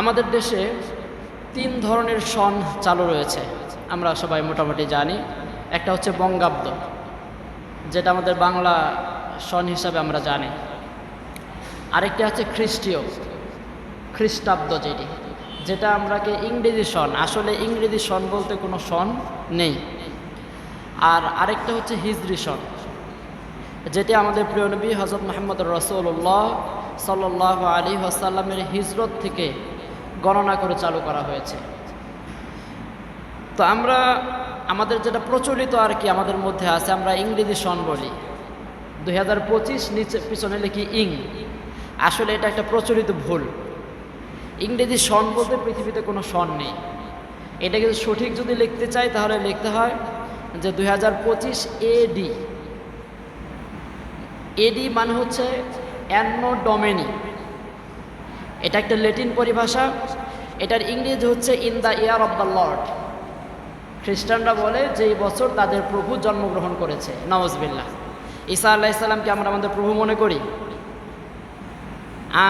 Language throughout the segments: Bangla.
আমাদের দেশে তিন ধরনের সন চালু রয়েছে। আমরা সবাই মোটামুটি জানি। একটা হচ্ছে বঙ্গাব্দ, যেটা আমাদের বাংলা সন হিসাবে আমরা জানি। আরেকটা হচ্ছে খ্রিস্টীয়, খ্রিস্টাব্দ যেটি, যেটা আমরাকে ইংরেজি সন, আসলে ইংরেজি সন বলতে কোনো সন নেই। আর আরেকটা হচ্ছে হিজরি সন, যেটি আমাদের প্রিয় নবী হজরত মোহাম্মদ রসুল্লাহ সাল্লাহ আলী আসাল্লামের হিজরত থেকে গণনা করে চালু করা হয়েছে। তো আমরা, আমাদের যেটা প্রচলিত আর কি আমাদের মধ্যে আছে, আমরা ইংরেজি সন বলি। দুই হাজার পঁচিশ নিচে পিছনে লিখি ইং। আসলে এটা একটা প্রচলিত ভুল। ইংরেজি সন বলতে পৃথিবীতে কোনো সন নেই। এটা কিন্তু সঠিক যদি লিখতে চাই, তাহলে লিখতে হয় যে দুই হাজার পঁচিশ এডি এডি মানে হচ্ছে অ্যানো ডোমেনি এটা একটা লেটিন পরিভাষা। এটার ইংরেজি হচ্ছে in the year of the lord খ্রিস্টানরা বলে যে এই বছর তাদের প্রভু জন্মগ্রহণ করেছে নওয়াজবিল্লাহ ঈসা আল্লাহ ইসলামকে আমরা আমাদের প্রভু মনে করি?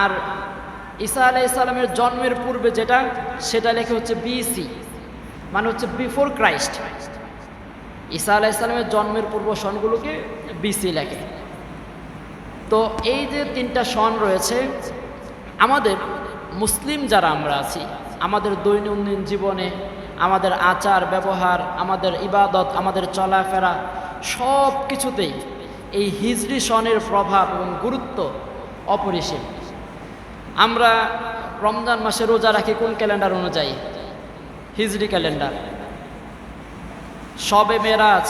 আর ঈসা আলাহ ইসলামের জন্মের পূর্বে যেটা, সেটা লেখে হচ্ছে বিসি মানে হচ্ছে বিফোর ক্রাইস্ট ঈসা আলাহ ইসলামের জন্মের পূর্ব সনগুলোকে বিসি লেখে। তো এই যে তিনটা সন রয়েছে, আমাদের মুসলিম যারা আমরা আছি আমাদের দৈনন্দিন জীবনে, আমাদের আচার, ব্যবহার, আমাদের ইবাদত, আমাদের চলাফেরা সব কিছুতেই এই হিজরি সনের প্রভাব এবং গুরুত্ব অপরিসীম। আমরা রমজান মাসে রোজা রাখি কোন ক্যালেন্ডার অনুযায়ী? হিজরি ক্যালেন্ডার। সবে মেরাজ,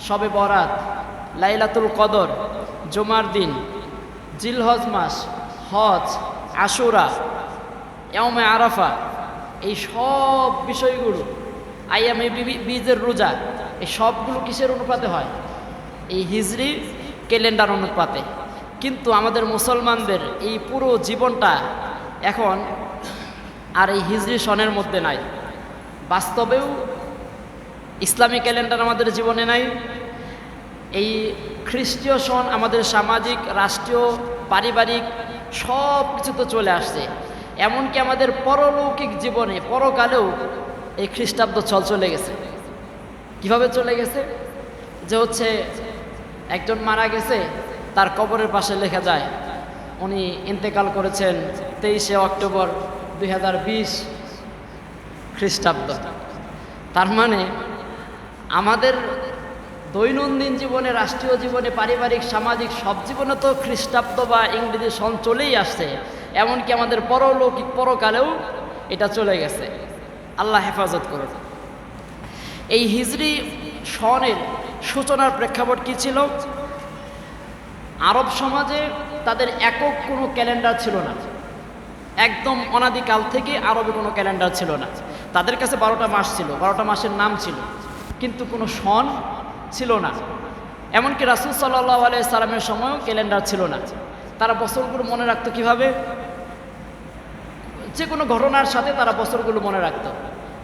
সবে বরাত, লাইলাতুল কদর, জুমার দিন, জিলহজ মাস, হজ, আশুরা এমে আরাফা, এই সব বিষয়গুলো আইয়ামে বীজের রোজা, এই সবগুলো কিসের অনুপাতে হয়? এই হিজরি ক্যালেন্ডার অনুপাতে। কিন্তু আমাদের মুসলমানদের এই পুরো জীবনটা এখন আর এই হিজরি সনের মধ্যে নাই। বাস্তবেও ইসলামী ক্যালেন্ডার আমাদের জীবনে নাই। এই খ্রিস্টীয় সন আমাদের সামাজিক, রাষ্ট্রীয়, পারিবারিক সব কিছু তো চলে আসছে। এমনকি আমাদের পরলৌকিক জীবনে, পরকালেও এই খ্রিস্টাব্দ চল চলে গেছে। কীভাবে চলে গেছে? যে হচ্ছে একজন মারা গেছে, তার কবরের পাশে লেখা যায়, উনি ইন্তেকাল করেছেন তেইশে অক্টোবর দুই হাজার বিশ খ্রিস্টাব্দ। তার মানে আমাদের দৈনন্দিন জীবনে, রাষ্ট্রীয় জীবনে, পারিবারিক, সামাজিক সব জীবনে তো খ্রিস্টাব্দ বা ইংরেজি সন চলেই আসছে। এমনকি আমাদের পরলৌকিক পরকালেও এটা চলে গেছে। আল্লাহ হেফাজত করুন এই হিজরি সনের সূচনার প্রেক্ষাপট কী ছিল? আরব সমাজে তাদের একক কোনো ক্যালেন্ডার ছিল না। একদম অনাদিকাল থেকে আরবে কোনো ক্যালেন্ডার ছিল না। তাদের কাছে বারোটা মাস ছিল, বারোটা মাসের নাম ছিল। কিন্তু কোনো সন ছিল না। এমনকি রাসুল সাল্লাহ আলাই সালামের সময়ও ক্যালেন্ডার ছিল না। তারা বছরগুলো মনে রাখতো কীভাবে? যে কোনো ঘটনার সাথে তারা বছরগুলো মনে রাখত।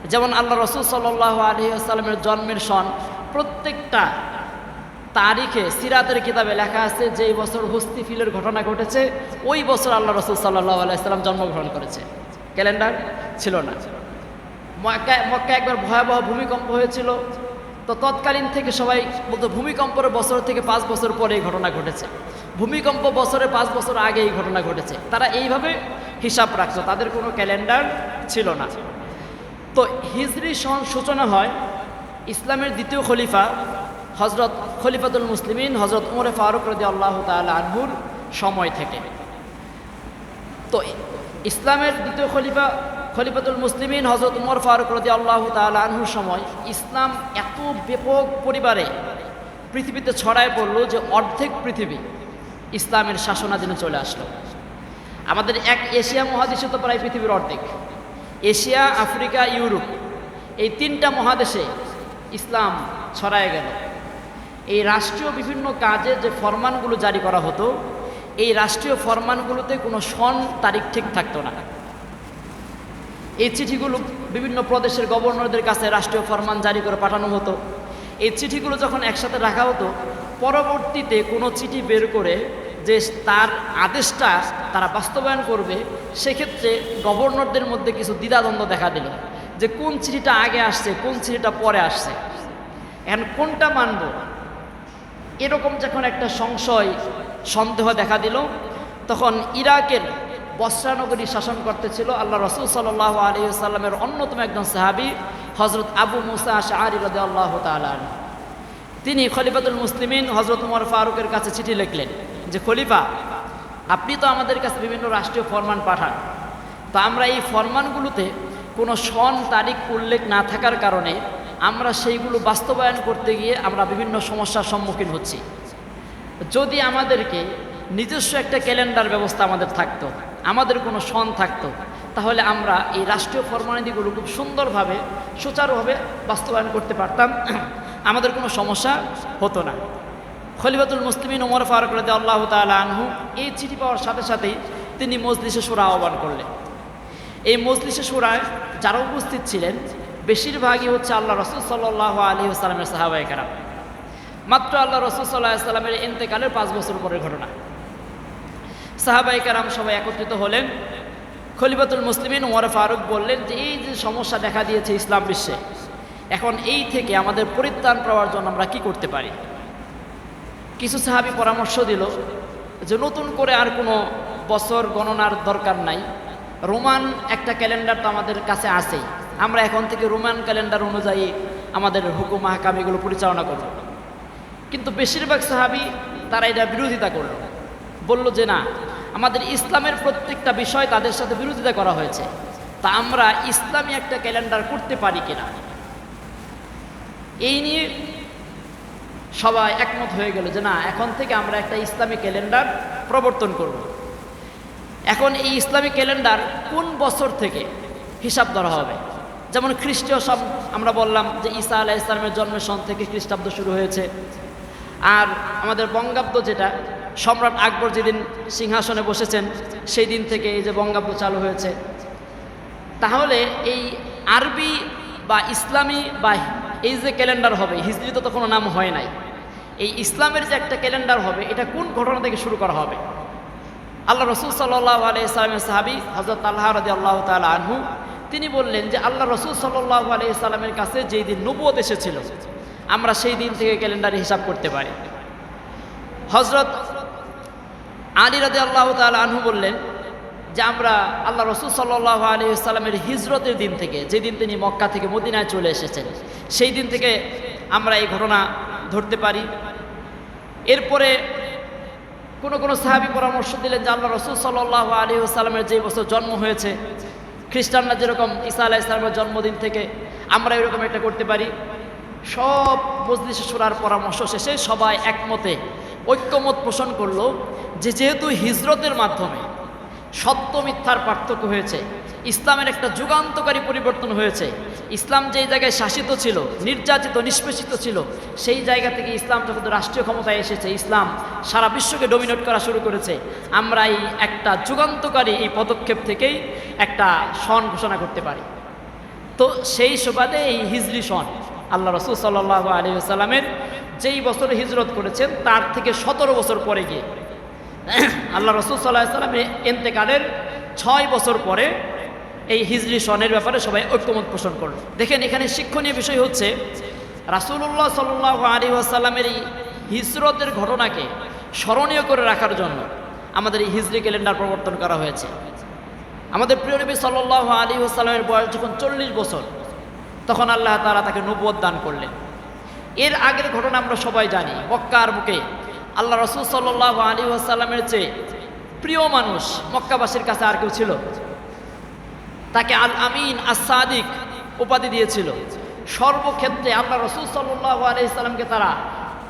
যেমন আল্লাহ রসুল সাল্লাহ আলী সাল্লামের জন্মের সন, প্রত্যেকটা তারিখে, সিরাতের কিতাবে লেখা আছে যে এই বছর হস্তি ফিলের ঘটনা ঘটেছে, ওই বছর আল্লাহ রসুল সাল্লাহ আলাইসাল্লাম জন্মগ্রহণ করেছে। ক্যালেন্ডার ছিল না। মক্কায় মক্কা একবার ভয়াবহ ভূমিকম্প হয়েছিল। তো তৎকালীন থেকে সবাই বলতো, ভূমিকম্পের বছর থেকে পাঁচ বছর পরে এই ঘটনা ঘটেছে। ভূমিকম্প বছরে পাঁচ বছর আগে এই ঘটনা ঘটেছে। তারা এইভাবে হিসাব রাখতো, তাদের কোনো ক্যালেন্ডার ছিল না। তো হিজরি সন সূচনা হয়, ইসলামের দ্বিতীয় খলিফা হজরত খলিফাতুল মুসলিমিন হজরত উমরে ফারুক রদি আল্লাহ তালা আনহুর সময় থেকে। তো ইসলামের দ্বিতীয় খলিফা, খলিফাতুল মুসলিমিন হজরত উমর ফারুক রদি আল্লাহ তালা আনহুর সময় ইসলাম এত ব্যাপক পরিবারে পৃথিবীতে ছড়ায় পড়ল যে অর্ধেক পৃথিবী ইসলামের শাসনাধীনে চলে আসলো। আমাদের এক এশিয়া মহাদেশে তো প্রায় পৃথিবীর অর্ধেক। এশিয়া, আফ্রিকা, ইউরোপ, এই তিনটা মহাদেশে ইসলাম ছড়ায় গেল। এই রাষ্ট্রীয় বিভিন্ন কাজে যে ফরমানগুলো জারি করা হতো, এই রাষ্ট্রীয় ফরমানগুলোতে কোনো সন তারিখ ঠিক থাকতো না। এই চিঠিগুলো বিভিন্ন প্রদেশের গভর্নরদের কাছে রাষ্ট্রীয় ফরমান জারি করে পাঠানো হতো। এই চিঠিগুলো যখন একসাথে রাখা হতো, পরবর্তীতে কোনো চিঠি বের করে যে তার আদেশটা তারা বাস্তবায়ন করবে, সেক্ষেত্রে গভর্নরদের মধ্যে কিছু দ্বিধাদ্বন্দ্ব দেখা দিল যে কোন চিঠিটা আগে আসছে, কোন চিঠিটা পরে আসছে। এখন কোনটা মানব? এরকম যখন একটা সংশয়, সন্দেহ দেখা দিল, তখন ইরাকের বস্ত্রানগরী শাসন করতে ছিল আল্লাহ রসুল সাল্লাহ আলী সাল্লামের অন্যতম একজন সাহাবি হজরত আবু মুসা শাহরি রদে আল্লাহ তালান তিনি খলিফাতুল মুসলিমিন হজরত উমর ফারুকের কাছে চিঠি লিখলেন যে, খলিফা, আপনি তো আমাদের কাছে বিভিন্ন রাষ্ট্রীয় ফরমান পাঠান। তো আমরা এই ফরমানগুলোতে কোনো সন, তারিখ উল্লেখ না থাকার কারণে আমরা সেইগুলো বাস্তবায়ন করতে গিয়ে আমরা বিভিন্ন সমস্যার সম্মুখীন হচ্ছি। যদি আমাদেরকে নিজস্ব একটা ক্যালেন্ডার ব্যবস্থা আমাদের থাকতো, আমাদের কোনো সন থাকতো, তাহলে আমরা এই রাষ্ট্রীয় ফরমানিদিগুলো খুব সুন্দরভাবে, সুচারুভাবে বাস্তবায়ন করতে পারতাম। আমাদের কোনো সমস্যা হতো না। খলিফাতুল মুসলিমিন ওমর ফারুক রাদে আল্লাহ তালা আনহু এই চিঠি পাওয়ার সাথে সাথেই তিনি মজলিসে সুরা আহ্বান করলেন। এই মজলিসে সুরায় যারা উপস্থিত ছিলেন, বেশিরভাগই হচ্ছে আল্লাহ রসুল সাল্লাহ আলী আসসালামের সাহাবাই কারাম। মাত্র আল্লাহ রসুল সাল্লাহ আসসালামের ইন্তেকালের পাঁচ বছর পরের ঘটনা। সাহাবাই কারাম সবাই একত্রিত হলেন। খলিফাতুল মুসলিমিন ওমর ফারুক বললেন যে, এই যে সমস্যা দেখা দিয়েছে ইসলাম বিশ্বে এখন এই থেকে আমাদের পরিত্রাণ পাওয়ার জন্য আমরা কি করতে পারি? কিছু সাহাবি পরামর্শ দিল যে নতুন করে আর কোনো বছর গণনার দরকার নাই। রোমান একটা ক্যালেন্ডার তো আমাদের কাছে আছেই। আমরা এখন থেকে রোমান ক্যালেন্ডার অনুযায়ী আমাদের হুকুম হাকাম এগুলো পরিচালনা করব। কিন্তু বেশিরভাগ সাহাবি তারা এটা বিরোধিতা করল। বলল যে না, আমাদের ইসলামের প্রত্যেকটা বিষয় তাদের সাথে বিরোধিতা করা হয়েছে। তা আমরা ইসলামী একটা ক্যালেন্ডার করতে পারি কিনা? এই নিয়ে সবাই একমত হয়ে গেল যে না, এখন থেকে আমরা একটা ইসলামী ক্যালেন্ডার প্রবর্তন করব। এখন এই ইসলামী ক্যালেন্ডার কোন বছর থেকে হিসাব ধরা হবে? যেমন খ্রিস্টীয় সব আমরা বললাম যে ঈসা আলাহ ইসলামের জন্মের সন থেকে খ্রিস্টাব্দ শুরু হয়েছে। আর আমাদের বঙ্গাব্দ যেটা, সম্রাট আকবর যেদিন সিংহাসনে বসেছেন, সেই দিন থেকে এই যে বঙ্গাব্দ চালু হয়েছে। তাহলে এই আরবি বা ইসলামী বা এই যে ক্যালেন্ডার হবে হিজড়ি তো কোনো নাম হয় নাই। এই ইসলামের যে একটা ক্যালেন্ডার হবে, এটা কোন ঘটনা থেকে শুরু করা হবে? আল্লাহ রসুল সাল্লাহ আলি ইসলামের সাহাবি হজরত আল্লাহ রদি আল্লাহ তাল আনহু, তিনি বললেন যে আল্লাহ রসুল সাল্লাহ আলি ইসলামের কাছে যেই দিন নবুয়ত এসেছিল, আমরা সেই দিন থেকে ক্যালেন্ডারে হিসাব করতে পারি। হজরত আলী রাদে আল্লাহ তাল আনহু বললেন যে আমরা আল্লাহ রসুল সাল্লাহ আলী ইসলামের হিজরতের দিন থেকে, যেদিন তিনি মক্কা থেকে মদিনায় চলে এসেছেন, সেই দিন থেকে আমরা এই ঘটনা ধরতে পারি। এরপরে কোনো কোনো সাহাবি পরামর্শ দিলেন যে আল্লাহ রসুল সাল্লাহ আলী আসসালামের যে বছর জন্ম হয়েছে, খ্রিস্টানরা যেরকম ঈসা আলাহ ইসলামের জন্মদিন থেকে আমরা এরকম একটা করতে পারি। সব মজলিসে সুরার পরামর্শ শেষে সবাই একমতে ঐক্যমত পোষণ করল যে যেহেতু হিজরতের মাধ্যমে সত্য মিথ্যার পার্থক্য হয়েছে। ইসলামের একটা যুগান্তকারী পরিবর্তন হয়েছে। ইসলাম যেই জায়গায় শাসিত ছিল, নির্যাতিত, নিষ্পেষিত ছিল, সেই জায়গা থেকে ইসলাম যখন রাষ্ট্রীয় ক্ষমতায় এসেছে, ইসলাম সারা বিশ্বকে ডমিনেট করা শুরু করেছে। আমরা এই একটা যুগান্তকারী এই পদক্ষেপ থেকেই একটা সন ঘোষণা করতে পারি। তো সেই সুবাদে এই হিজরি সন আল্লাহ রসুল সাল্লাহ আলী সাল্লামের যেই বছর হিজরত করেছেন, তার থেকে সতেরো বছর পরে গিয়ে আল্লাহ রসুল সাল্লাহ এন্তেকালের ছয় বছর পরে এই হিজরি সনের ব্যাপারে সবাই ঐক্যমত পোষণ করল। দেখেন, এখানে শিক্ষণীয় বিষয় হচ্ছে রাসুল্লাহ সাল্লাহ আলী আসাল্লামের এই হিজরতের ঘটনাকে স্মরণীয় করে রাখার জন্য আমাদের এই হিজরি ক্যালেন্ডার প্রবর্তন করা হয়েছে। আমাদের প্রিয় নবী সাল্লাহ আলী আসাল্লামের বয়স যখন চল্লিশ বছর, তখন আল্লাহ তালা তাকে নবুয় দান করলেন। এর আগের ঘটনা আমরা সবাই জানি, মক্কার বুকে আল্লাহ রসুল সাল্লাহ আলী আসাল্লামের চেয়ে প্রিয় মানুষ মক্কাবাসীর কাছে আর কেউ ছিল? তাকে আল আমিন আসাদিক উপাধি দিয়েছিল। সর্বক্ষেত্রে আল্লাহ রসুল সাল্লাহ আলি ইসলামকে তারা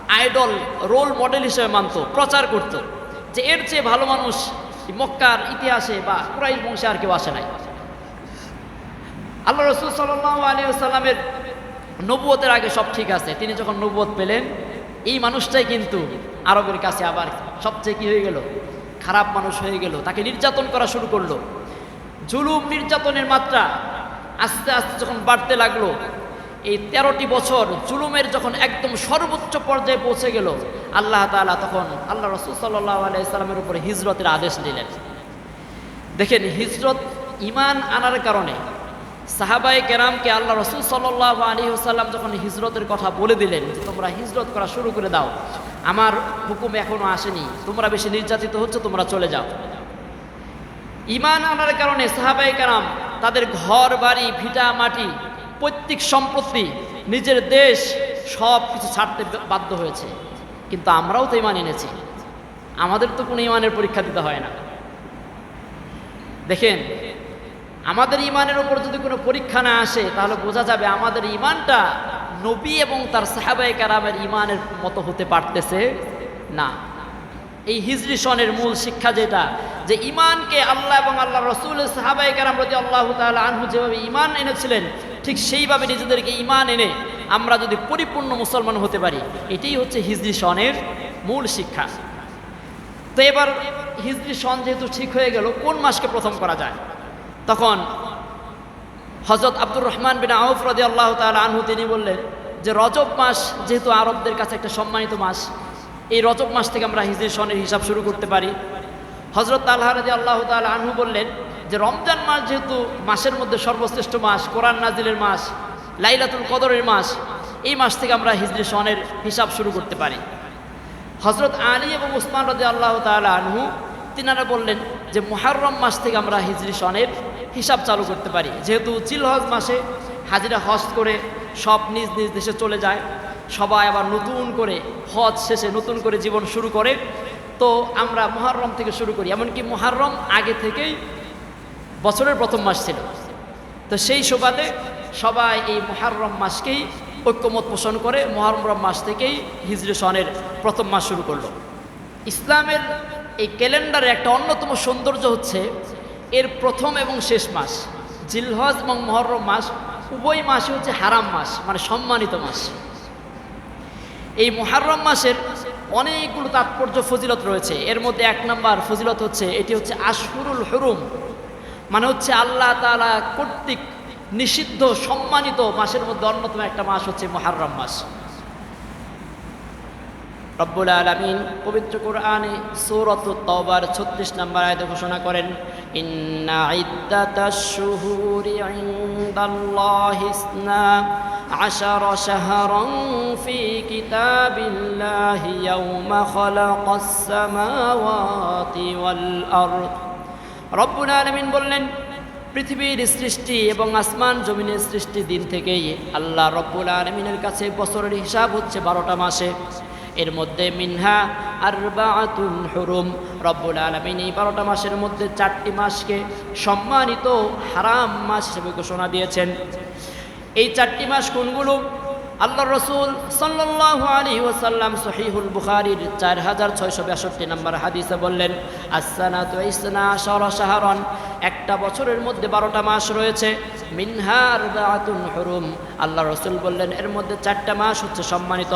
আইডল, রোল মডেল হিসেবে মানত, প্রচার করত যে এর চেয়ে ভালো মানুষ মক্কার ইতিহাসে বা কুরাইশ বংশে আর কেউ আসে নাই। আল্লাহ রসুল সাল্লাহ আলী আসাল্লামের নবুয়তের আগে সব ঠিক আছে। তিনি যখন নবুয়ত পেলেন, এই মানুষটাই কিন্তু আরবের কাছে আবার সবচেয়ে কি হয়ে গেল? খারাপ মানুষ হয়ে গেল। তাকে নির্যাতন করা শুরু করল। জুলুম নির্যাতনের মাত্রা আস্তে আস্তে যখন বাড়তে লাগল, এই তেরোটি বছর জুলুমের যখন একদম সর্বোচ্চ পর্যায়ে পৌঁছে গেল, আল্লাহ তাআলা তখন আল্লাহ রসুল সাল্লাহ আলাইসাল্লামের উপরে হিজরতের আদেশ দিলেন। দেখেন, হিজরত ইমান আনার কারণে সাহাবাই কেরামকে আল্লাহ রসুল সাল্লাহ আলী সাল্লাম যখন হিজরতের কথা বলে দিলেন যে তোমরা হিজরত করা শুরু করে দাও আমার হুকুম এখনও আসেনি। তোমরা বেশি নির্যাতিত হচ্ছে, তোমরা চলে যাও। ইমান আনার কারণে সাহাবাই কেরাম তাদের ঘর, বাড়ি, ভিটা, মাটি, পৈতৃক সম্পত্তি, নিজের দেশ সব কিছু ছাড়তে বাধ্য হয়েছে। কিন্তু আমরাও তো ইমান এনেছি। আমাদের তো কোনো ইমানের পরীক্ষা দিতে হয় না। দেখেন, আমাদের ইমানের উপর যদি কোনো পরীক্ষা না আসে, তাহলে বোঝা যাবে আমাদের ইমানটা নবী এবং তার সাহাবাই কারামের ইমানের মতো হতে পারতেছে না। এই হিজরি সনের মূল শিক্ষা যেটা, যে ইমানকে আল্লাহ এবং আল্লাহ রসুল সাহাবাই কারাম প্রতি আল্লাহ তাআলা আনহু যেভাবে ইমান এনেছিলেন, ঠিক সেইভাবে নিজেদেরকে ইমান এনে আমরা যদি পরিপূর্ণ মুসলমান হতে পারি, এটাই হচ্ছে হিজরি সনের মূল শিক্ষা। তো এবার হিজরি সন যেহেতু ঠিক হয়ে গেল, কোন মাসকে প্রথম করা যায়? তখন হজরত আব্দুর রহমান বিন আউফ রদি আল্লাহ তালা আনহু, তিনি বললেন যে রজব মাস যেহেতু আরবদের কাছে একটা সম্মানিত মাস, এই রজব মাস থেকে আমরা হিজরি সনের হিসাব শুরু করতে পারি। হজরত আল্লাহ রদি আল্লাহ তালা আনহু বললেন যে রমজান মাস যেহেতু মাসের মধ্যে সর্বশ্রেষ্ঠ মাস, কোরআন নাজিলের মাস, লাইলাতুল কদরের মাস, এই মাস থেকে আমরা হিজরি সনের হিসাব শুরু করতে পারি। হজরত আলী এবং উসমান রদি আল্লাহ তালা আনহু, তিনারা বললেন যে মুহাররম মাস থেকে আমরা হিজরি সনের হিসাব চালু করতে পারি। যেহেতু জিলহজ মাসে হাজিরা হজ করে সব নিজ নিজ দেশে চলে যায়, সবাই আবার নতুন করে হজ শেষে নতুন করে জীবন শুরু করে, তো আমরা মুহাররম থেকে শুরু করি। এমনকি মুহাররম আগে থেকেই বছরের প্রথম মাস ছিল। তো সেই সুবাদে সবাই এই মুহাররম মাসকেই ঐক্যমত পোষণ করে মহরম মাস থেকেই হিজরি সনের প্রথম মাস শুরু করল। ইসলামের এই ক্যালেন্ডারে একটা অন্যতম সৌন্দর্য হচ্ছে এর প্রথম এবং শেষ মাস। জিলহজ এবং মহরম মাস উভয় মাসই হচ্ছে হারাম মাস মানে সম্মানিত মাস। এই মহারম মাসের অনেকগুলো তাৎপর্য, ফজিলত রয়েছে। এর মধ্যে এক নম্বর ফজিলত হচ্ছে, এটি হচ্ছে আশহুরুল হরুম মানে হচ্ছে আল্লাহ তালা কর্তৃক নিষিদ্ধ, সম্মানিত মাসের মধ্যে অন্যতম একটা মাস হচ্ছে মহারম মাস। রব্বুল আলমিন পবিত্র কোরআনে সৌরত তবার ছত্রিশ নম্বর আয়তে ঘোষণা করেন ইন্না ইদ্দাতাশ শুহুরি ইনদাল্লাহি ইসনা عشر شهرا في كتاب الله يوم خلق السماوات والأرض رب العالمين বললেন পৃথিবীর সৃষ্টি এবং আসমান জমিনের সৃষ্টি দিন থেকেই আল্লাহ রব্বুল আলমিনের কাছে বছরের হিসাব হচ্ছে বারোটা মাসে এর মধ্যে মিনহা আর বাতুন হরুম। রব্বুল আলমিন এই বারোটা মাসের মধ্যে চারটি মাসকে সম্মানিত হারাম মাস হিসেবে ঘোষণা দিয়েছেন। এই চারটি মাস কোনগুলো? আল্লাহ রসুল সাল্লাহ আলী ওসাল্লাম সহিহুল বুখারির চার হাজার ছয়শো বাষট্টি নম্বর হাদিসে বললেন আসানা তো ইসনা সর সাহারন একটা বছরের মধ্যে বারোটা মাস রয়েছে মিনহার দাতুন হরুম। আল্লাহ রসুল বললেন, এর মধ্যে চারটা মাস হচ্ছে সম্মানিত।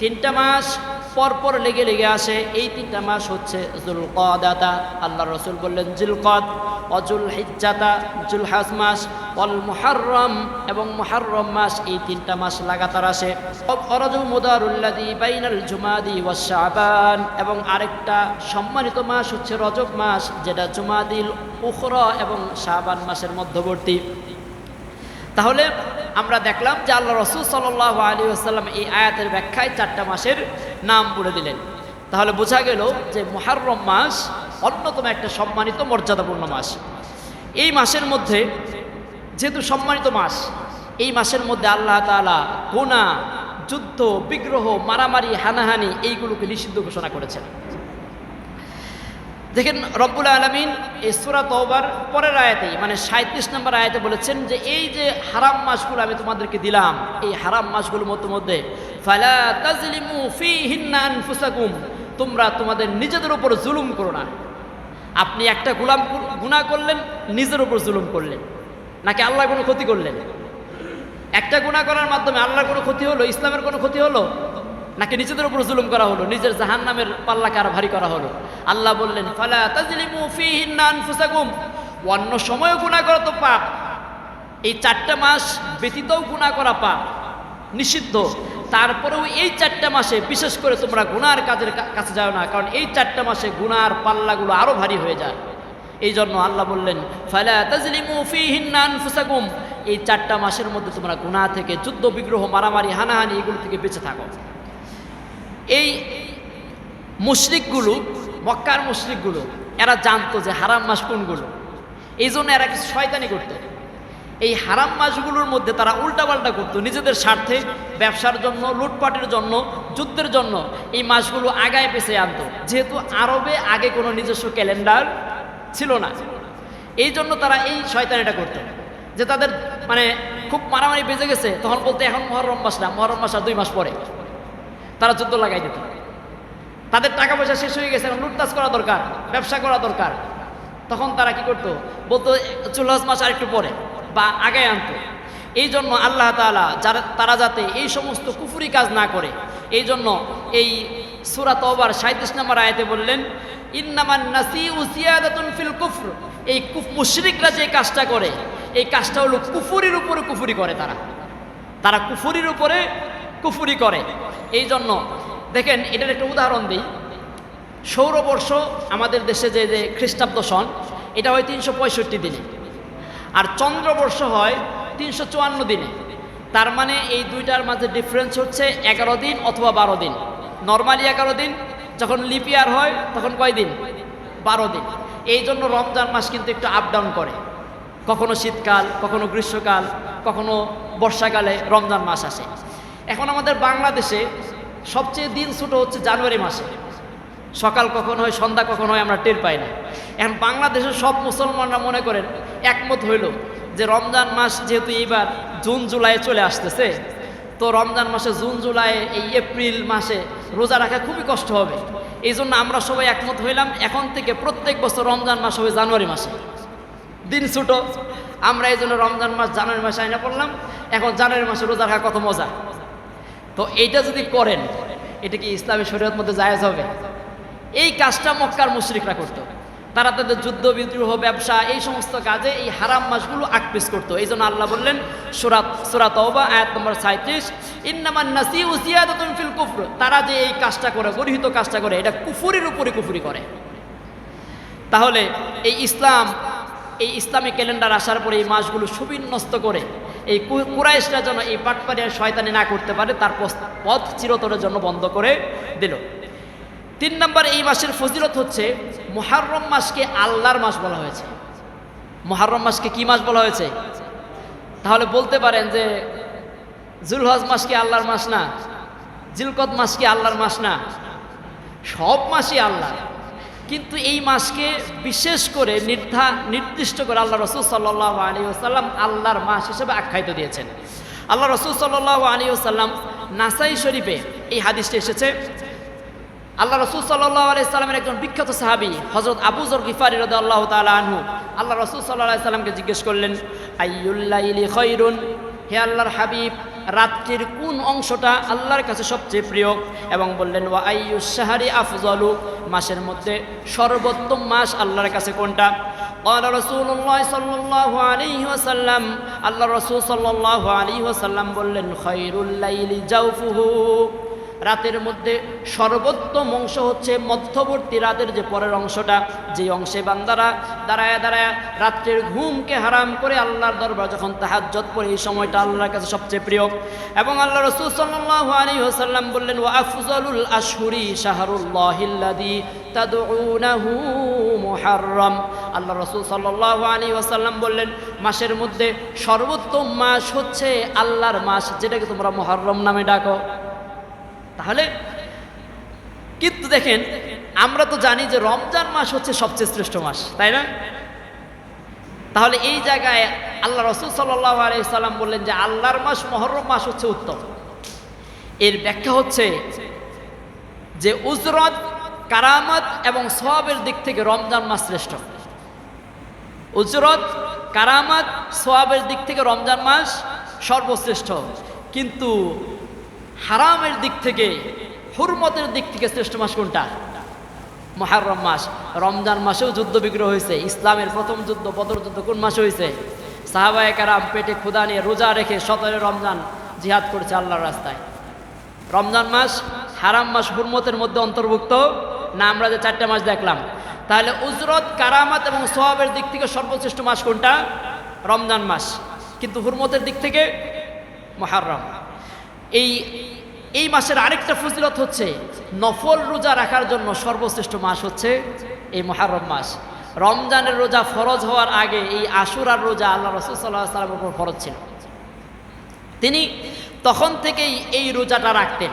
তিনটা মাস পরপর লেগে লেগে আসে। এই তিনটা মাস হচ্ছে জুলকদাতা। আল্লাহ রসুল বললেন, জুলকদ অজুল হিজ্জাতা জুলহাস মাস অল মুহাররম এবং মুহাররম মাস, এই তিনটা মাস লাগাতার আসে। বাইনাল জুমাদি শাবান এবং আরেকটা সম্মানিত মাস হচ্ছে রজব মাস, যেটা জুমাদিল উখরা এবং শাবান মাসের মধ্যবর্তী। তাহলে আমরা দেখলাম যে আল্লাহ রসুল সাল্লাহ আলী আসাল্লাম এই আয়াতের ব্যাখ্যায় চারটা মাসের নাম বলে দিলেন। তাহলে বোঝা গেল যে মুহাররম মাস অন্যতম একটা সম্মানিত মর্যাদাপূর্ণ মাস। এই মাসের মধ্যে যেহেতু সম্মানিত মাস, এই মাসের মধ্যে আল্লাহ তালা গোনা যুদ্ধ, বিগ্রহ, মারামারি, হানাহানি এইগুলোকে নিষিদ্ধ ঘোষণা করেছেন। দেখেন, রব্বুল আলমিন এই সুরা তওবার পরের আয়াতেই মানে সাঁত্রিশ নম্বর আয়াতে বলেছেন যে, এই যে হারাম মাসগুলো আমি তোমাদেরকে দিলাম, এই হারাম মাসগুলোর মধ্যে মধ্যে, ফালা তাজলিমু ফি হিন্নান ফুসাকুম তোমরা তোমাদের নিজেদের উপর জুলুম করো না। আপনি একটা গুলাম গুণা করলেন, নিজের উপর জুলুম করলেন। নাকি আল্লাহ কোনো ক্ষতি করলেন? একটা গুণা করার মাধ্যমে আল্লাহর কোনো ক্ষতি হলো? ইসলামের কোনো ক্ষতি হলো? নাকি নিজেদের উপর জুলুম করা হলো? নিজের জাহান নামের পাল্লাকে আরও ভারী করা হলো? আল্লাহ বললেন, ফালা তাজলিমু ফিহিন্না আনফুসাকুম। অন্য সময়ও গুনাহ করা তো পাপ। এই চারটা মাস ব্যতীতও গুনাহ করা পাপ, নিষিদ্ধ। তারপরেও এই চারটা মাসে বিশেষ করে তোমরা গুনার কাজের কাছে যাও না, কারণ এই চারটা মাসে গুনার পাল্লাগুলো আরও ভারী হয়ে যায়। এই জন্য আল্লাহ বললেন, ফালা তাজলিমু ফিহিন্না আনফুসাকুম। এই চারটা মাসের মধ্যে তোমরা গুনাহ থেকে যুদ্ধ, বিগ্রহ, মারামারি, হানাহানি এগুলো থেকে বেঁচে থাকো। এই মুশরিকগুলো মক্কার মুশরিকগুলো, এরা জানতো যে হারাম মাস কোনগুলো। এই জন্য এরা কিছু শয়তানি করতো। এই হারাম মাসগুলোর মধ্যে তারা উল্টাপাল্টা করতো নিজেদের স্বার্থে, ব্যবসার জন্য, লুটপাটের জন্য, যুদ্ধের জন্য এই মাসগুলো আগায় পেছে আনতো। যেহেতু আরবে আগে কোনো নিজস্ব ক্যালেন্ডার ছিল না। এই জন্য তারা এই শয়তানিটা করতো। যে তাদের মানে খুব মারামারি বেজে গেছে, তখন বলতে এখন মহরম মাস না, মহরম মাস আর দুই মাস পরে। তারা যুদ্ধ লাগাই দিত। তাদের টাকা পয়সা শেষ হয়ে গেছে এখন লুটতাজ করা দরকার, ব্যবসা করা দরকার। তখন তারা কি করতো? বলতো চুল্লাস মাস আর একটু পরে বা আগে আনতো। এই জন্য আল্লাহ তাআলা যারা, তারা যাতে এই সমস্ত কুফুরি কাজ না করে, এই জন্য এই সুরাত ওবার সাঁত্রিশ নম্বর আয়াতে বললেন, ইন্নামান নাসি উসিয়াদাতুন ফিল কুফর। এই কুফ, মুশরিকরা যে কাজটা করে, এই কাজটা হলো কুফুরির উপরে কুফুরি করে তারা। তারা কুফুরির উপরে কুফুরি করে। এই জন্য দেখেন, এটার একটা উদাহরণ দিই। সৌরবর্ষ আমাদের দেশে যে যে খ্রিস্টাব্দ সন, এটা হয় তিনশো পঁয়ষট্টি দিনে। আর চন্দ্রবর্ষ হয় তিনশো চুয়ান্ন দিনে। তার মানে এই দুইটার মাঝে ডিফারেন্স হচ্ছে এগারো দিন অথবা বারো দিন। নর্মালি এগারো দিন, যখন লিপিয়ার হয়, তখন কয় দিন? বারো দিন। এই জন্য রমজান মাস কিন্তু একটু আপ ডাউন করে। কখনো শীতকাল, কখনো গ্রীষ্মকাল, কখনো বর্ষাকালে রমজান মাস আসে। এখন আমাদের বাংলাদেশে সবচেয়ে দিন ছোটো হচ্ছে জানুয়ারি মাসে। সকাল কখন হয়, সন্ধ্যা কখন হয় আমরা টের পাই না। এখন বাংলাদেশের সব মুসলমানরা মনে করেন, একমত হইল যে রমজান মাস যেহেতু এইবার জুন জুলাই চলে আসতেছে, তো রমজান মাসে জুন জুলাই এই এপ্রিল মাসে রোজা রাখা খুবই কষ্ট হবে। এই জন্য আমরা সবাই একমত হইলাম, এখন থেকে প্রত্যেক বছর রমজান মাস হবে জানুয়ারি মাসে। দিন ছোটো, আমরা এই জন্য রমজান মাস জানুয়ারি মাসে আইনা পড়লাম, এখন জানুয়ারি মাসে রোজা রাখা কত মজা। তো এইটা যদি করেন, এটা কি ইসলামী শরীয়ত মধ্যে জায়েজ হবে? এই কাজটা মক্কার মুশরিকরা করতো। তারা তাদের যুদ্ধ, বিদ্রোহ, ব্যবসা, এই সমস্ত কাজে এই হারাম মাসগুলো আকপিস করতো। এই জন্য আল্লাহ বললেন সুরাত সুরাত আয়াত নম্বর সাঁত্রিশ ইন্নামান নাসি ফিল কুফর। তারা যে এই কাজটা করে গরিহিত কাজটা করে, এটা কুফুরির উপরে কুফুরি করে। তাহলে এই ইসলাম, এই ইসলামী ক্যালেন্ডার আসার পরে এই মাসগুলো সুবিন্যস্ত করে এই কুরাইশরা যেন এই পাটপাড়ি আর শয়তানি না করতে পারে, তার পথ- চিরতরের জন্য বন্ধ করে দিল। তিন নম্বর এই মাসের ফজিলত হচ্ছে, মুহাররম মাসকে আল্লাহর মাস বলা হয়েছে। মুহাররম মাসকে কি মাস বলা হয়েছে? তাহলে বলতে পারেন যে, জুলহজ মাস কি আল্লাহর মাস না, জিলকদ মাস কি আল্লাহর মাস না, সব মাসই আল্লাহ কিন্তু এই মাসকে বিশেষ করে নির্ধা, নির্দিষ্ট করে আল্লাহ রসুল সাল্লাহ আলী আসাল্লাম আল্লাহর মাস হিসেবে আখ্যায়িত দিয়েছেন। আল্লাহ রসুল সাল্লাহ আলী আসাল্লাম নাসাই শরীফে এই হাদিসটি এসেছে। আল্লাহ রসুল সাল্লাহ আলি সাল্লামের একজন বিখ্যাত সাহাবি হজরত আবুজর গিফারি রদ আল্লাহ তালা আল্লাহ রসুল সাল্লাহ সাল্লামকে জিজ্ঞেস করলেন আইউল্লাইলি খৈরুন হে আল্লাহর হাবিব রাত্রির কোন অংশটা আল্লাহর কাছে সবচেয়ে প্রিয় এবং বললেন ওয়া আইয়ুসাহারি আফজলু মাসের মধ্যে সর্বোত্তম মাস আল্লাহর কাছে কোনটা قال رسول الله صلى الله عليه وسلم আল্লাহ রসুল সাল্লাহ আলী ওসাল্লাম বললেন খৈরুল লাইলি জাউফুহু রাতের মধ্যে সর্বোত্তম অংশ হচ্ছে মধ্যবর্তী রাতের যে পরের অংশটা যে অংশে বান্দারা দাঁড়ায় দাঁড়ায় রাত্রের ঘুমকে হারাম করে আল্লাহর দরবার যখন তাহাজ্জত পড়ে, এই সময়টা আল্লাহর কাছে সবচেয়ে প্রিয়। এবং আল্লাহ রসুল সাল্লাল্লাহু আলাইহি ওয়াসাল্লাম বললেন, ওয়া আফজালুল আশহুরি শাহরুল্লাহিল্লাযী তাদউনাহু মুহাররম। আল্লাহ রসুল সাল্লাল্লাহু আলাইহি ওয়াসাল্লাম বললেন, মাসের মধ্যে সর্বোত্তম মাস হচ্ছে আল্লাহর মাস, যেটাকে তোমরা মুহররম নামে ডাকো। তাহলে কিন্তু দেখেন, আমরা তো জানি যে রমজান মাস হচ্ছে সবচেয়ে শ্রেষ্ঠ মাস, তাই না? তাহলে এই জায়গায় আল্লাহ রসুল সাল্লাহ আলাইসাল্লাম বললেন যে আল্লাহর মাস, মহরম মাস হচ্ছে উত্তম। এর ব্যাখ্যা হচ্ছে যে উজরত, কারামত এবং সওয়াবের দিক থেকে রমজান মাস শ্রেষ্ঠ। উজরত, কারামত সোয়াবের দিক থেকে রমজান মাস সর্বশ্রেষ্ঠ। কিন্তু হারামের দিক থেকে, হুরমতের দিক থেকে শ্রেষ্ঠ মাস কোনটা? মহারম মাস। রমজান মাসেও যুদ্ধ বিগ্রহ হয়েছে। ইসলামের প্রথম যুদ্ধ, বদর যুদ্ধ কোন মাসে হয়েছে? সাহাবায় কারাম পেটে ক্ষুদা নিয়ে রোজা রেখে সতেরো রমজান জিহাদ করেছে আল্লাহর রাস্তায়। রমজান মাস হারাম মাস হুরমতের মধ্যে অন্তর্ভুক্ত। না, আমরা যে চারটা মাস দেখলাম। তাহলে উজরত, কারামাত এবং সোহাবের দিক থেকে সর্বশ্রেষ্ঠ মাস কোনটা? রমজান মাস। কিন্তু হুরমতের দিক থেকে মহারম এই এই মাসের আরেকটা ফজিলত হচ্ছে নফল রোজা রাখার জন্য সর্বশ্রেষ্ঠ মাস হচ্ছে এই মহারম মাস। রমজানের রোজা ফরজ হওয়ার আগে এই আশুরার রোজা আল্লাহ রসুল সাল্লাহ সাল্লামের উপর ফরজ ছিল। তিনি তখন থেকেই এই রোজাটা রাখতেন।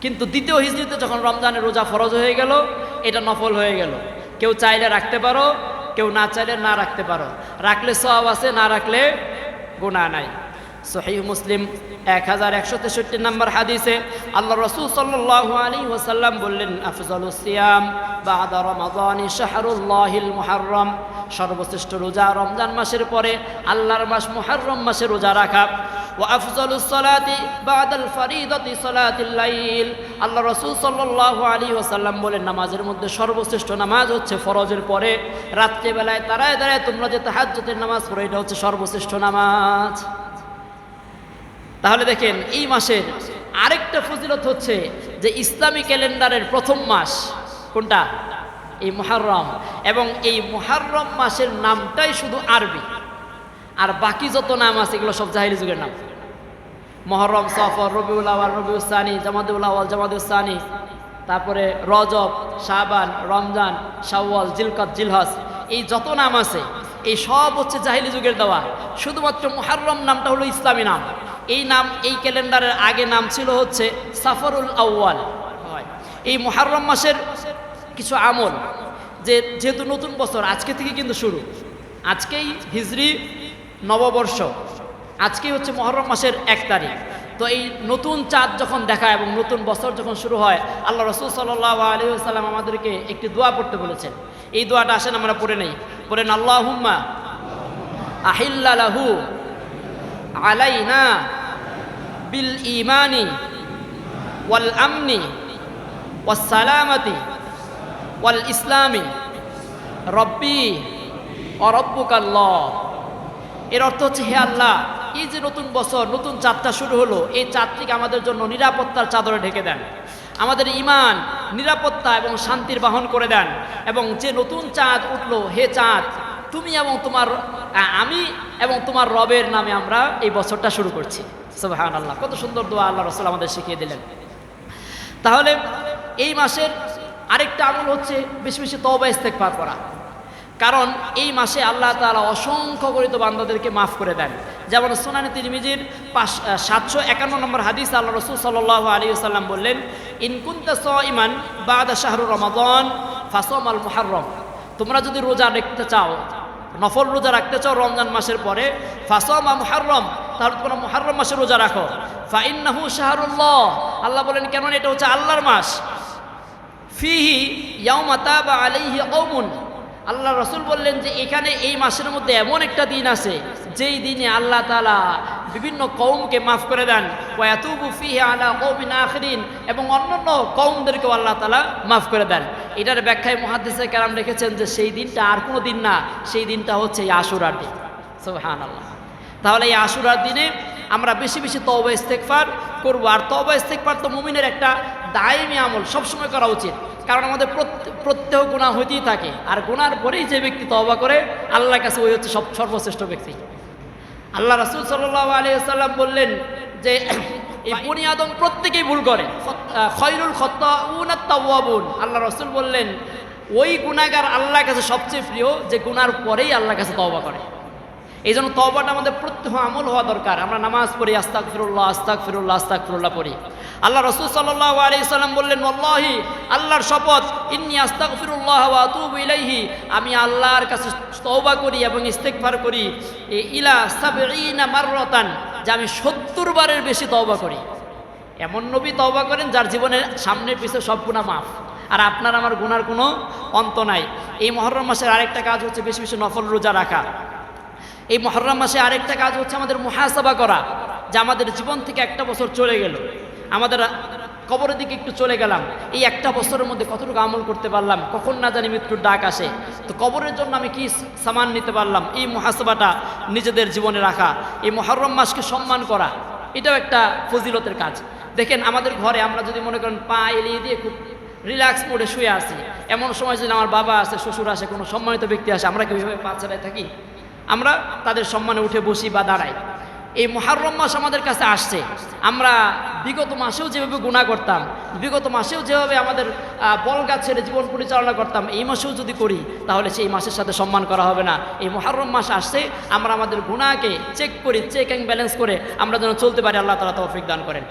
কিন্তু দ্বিতীয় হিজড়িতে যখন রমজানের রোজা ফরজ হয়ে গেল, এটা নফল হয়ে গেল। কেউ চাইলে রাখতে পারো, কেউ না চাইলে না রাখতে পারো। রাখলে সব আছে, না রাখলে গুণা নাই। সহি মুসলিম এক হাজার একশো তেষট্টি নম্বর হাদিসে আল্লাহ রসুল সাল্লাহ আলী ওসাল্লাম বললেন, আফজল সিয়াম বাদা রমাদানি শাহরুল্লাহিল মুহাররম। সর্বশ্রেষ্ঠ রোজা রমজান মাসের পরে আল্লাহর মাস মুহাররম মাসে রোজা রাখা। ও আফজলুস সালাতি বাদাল ফরিদতি সালাতিল লাইল। আল্লাহ রসুল সাল্লাল্লাহু আলাইহি ওয়াসাল্লাম বলেন, নামাজের মধ্যে সর্বশ্রেষ্ঠ নামাজ হচ্ছে ফরজের পরে। রাত্রেবেলায় তারায় দাঁড়ায় তোমরা যে তাহাজ্জুদের নামাজ পড়ো, এটা হচ্ছে সর্বশ্রেষ্ঠ নামাজ। তাহলে দেখেন, এই মাসের আরেকটা ফজিলত হচ্ছে যে ইসলামী ক্যালেন্ডারের প্রথম মাস কোনটা? এই মুহাররম। এবং এই মুহাররম মাসের নামটাই শুধু আরবি। আর বাকি যত নাম আছে, এগুলো সব জাহিলি যুগের নাম। মহরম, সফর, রবিউল আওয়াল রবিউল সানি জামাদুল আওয়াল জামাদুল সানি। তারপরে রজব, শাবান, রমজান, শাওয়াল, জিলকত জিলহস এই যত নাম আছে, এই সব হচ্ছে জাহিলি যুগের দেওয়া। শুধুমাত্র মুহাররম নামটা হলো ইসলামী নাম। এই নাম, এই ক্যালেন্ডারের আগে নাম ছিল হচ্ছে সাফরুল আউয়াল। এই মুহাররম মাসের কিছু আমল, যে যেহেতু নতুন বছর, আজকে থেকে কিন্তু শুরু। আজকেই হিজরি নববর্ষ। আজকেই হচ্ছে মহরম মাসের এক তারিখ। তো এই নতুন চাঁদ যখন দেখা এবং নতুন বছর যখন শুরু হয়, আল্লাহ রসুল সাল্লাহ আলী সাল্লাম আমাদেরকে একটি দোয়া পড়তে বলেছেন। এই দোয়াটা আসেন আমরা পড়ে নেই। পড়েন আল্লাহ হুম্মা আহিল্লাহু আলাইনা বিল ইমানি ওয়াল আমনি ওয়াস সালামতি ওয়াল ইসলামী। রব্বি অরব্বুকাল্লাহ এর অর্থ হচ্ছে, হে আল্লাহ, এই যে নতুন বছর, নতুন চাঁদটা শুরু হলো, এই চাঁদটিকে আমাদের জন্য নিরাপত্তার চাদরে ঢেকে দেন। আমাদের ইমান নিরাপত্তা এবং শান্তির বাহন করে দেন। এবং যে নতুন চাঁদ উঠল, হে চাঁদ তুমি এবং তোমার আমি এবং তোমার রবের নামে আমরা এই বছরটা শুরু করছি। সুবহান আল্লাহ কত সুন্দর দোয়া আল্লাহ রসুল আমাদের শিখিয়ে দিলেন। তাহলে এই মাসের আরেকটা আমল হচ্ছে বেশি বেশি তবা ইস্তেকবার করা। কারণ এই মাসে আল্লাহ তাআলা অসংখ্য গরিত বান্দাদেরকে মাফ করে দেন। যেমন সোনানি তিরমিজির পাঁচ সাতশো একান্ন নম্বর হাদিস আল্লাহ রসুল সাল্লাহ আলী সাল্লাম বললেন ইনকুন্তা স ইমান বাদা শাহরুর রমাদন ফাসম আল মুহাররম। তোমরা যদি রোজা রাখতে চাও নফল রোজা রাখতে চাও রমজান মাসের পরে ফাসমা মুহাররম তাহলে তোমরা মুহাররম মাসে রোজা রাখো। ফাইন্নাহু শাহরুল্লাহ, আল্লাহ বলেন কেন এটা হচ্ছে আল্লাহর মাস। ফিহি ইয়াউমাতা বা আলাইহি অমুন আল্লাহ রসুল বললেন যে, এখানে এই মাসের মধ্যে এমন একটা দিন আছে, যেই দিনে আল্লাহ তালা বিভিন্ন কৌমকে মাফ করে দেন। ওয়াতুবু ফিহি আলা কৌমিন আখরিন। এবং অন্যান্য কৌমদেরকেও আল্লাহ তালা মাফ করে দেন। এটার ব্যাখ্যায় মহাদিসে কেরাম রেখেছেন যে, সেই দিনটা আর কোনো দিন না, সেই দিনটা হচ্ছে এই আশুরার দিন। সুবহান আল্লাহ তাহলে এই আশুরার দিনে আমরা বেশি বেশি তওবা ইস্তেকফার করব। আর তওবা ইস্তেকফার তো মুমিনের একটা দায়মি আমল, সবসময় করা উচিত। কারণ আমাদের প্রত্যে- প্রত্যেহ গুণা হইতেই থাকে। আর গুনার পরেই যে ব্যক্তি তবা করে, আল্লাহর কাছে ওই হচ্ছে সব, সর্বশ্রেষ্ঠ ব্যক্তি। আল্লাহ রাসুল সাল্লাহ আলিয়াল্লাম বললেন যে, এই বনি আদম প্রত্যেকেই ভুল করে। খয়রুল খত্তাউন আল্লাহ রসুল বললেন, ওই গুণাগার আল্লাহর কাছে সবচেয়ে প্রিয়, যে গুনার পরেই আল্লাহর কাছে তওবা করে। এই জন্য তওবাটা আমাদের প্রত্যহ আমল হওয়া দরকার। আমরা নামাজ পড়ি আস্তাক ফিরুল্লাহ আস্তাক ফিরুল্লাহ আস্তাক ফিরুল্লাহ পড়ি। আল্লাহ রসুল সাল্লাহ আলি সাল্লাম বললেন আল্লাহি আল্লাহর শপথ, ইন্নি আস্তাক ফিরুল্লাহ আতুবু ইলাইহি। আমি আল্লাহর কাছে তওবা করি এবং ইস্তেকফার করি, এ ইলা সাবঈনা মাররাতান, যে আমি সত্তর বারের বেশি তওবা করি। এমন নবী তওবা করেন যার জীবনের সামনে পিছে সব গুণা মাফ। আর আপনার আমার গুনার কোনো অন্ত নাই। এই মহরম মাসের আরেকটা কাজ হচ্ছে বেশি বেশি নফল রোজা রাখা। এই মহরম মাসে আরেকটা কাজ হচ্ছে আমাদের মুহাসাবা করা, যে আমাদের জীবন থেকে একটা বছর চলে গেল। আমাদের কবরের দিকে একটু চলে গেলাম। এই একটা বছরের মধ্যে কতটুকু আমল করতে পারলাম, কখন না জানি মৃত্যুর ডাক আসে। তো কবরের জন্য আমি কি সামান নিতে পারলাম? এই মুহাসাবাটা নিজেদের জীবনে রাখা, এই মহরম মাসকে সম্মান করা, এটাও একটা ফজিলতের কাজ। দেখেন, আমাদের ঘরে আমরা যদি মনে করেন পা এলিয়ে দিয়ে খুব রিল্যাক্স মোডে শুয়ে আছি, এমন সময় যদি আমার বাবা আসে, শ্বশুর আসে, কোনো সম্মানিত ব্যক্তি আসে, আমরা কি ওইভাবে পা ছাড়াই থাকি? আমরা তাদের সম্মানে উঠে বসি বা দাঁড়াই। এই মহারম মাস আমাদের কাছে আসছে। আমরা বিগত মাসেও যেভাবে গুণা করতাম, বিগত মাসেও যেভাবে আমাদের বল ছেড়ে জীবন পরিচালনা করতাম, এই মাসেও যদি করি, তাহলে সেই মাসের সাথে সম্মান করা হবে না। এই মহারম মাস আসছে, আমরা আমাদের গুণাকে চেক করি চেক অ্যান্ড ব্যালেন্স করে আমরা যেন চলতে পারি, আল্লাহ তালা তৌফিক দান করেন।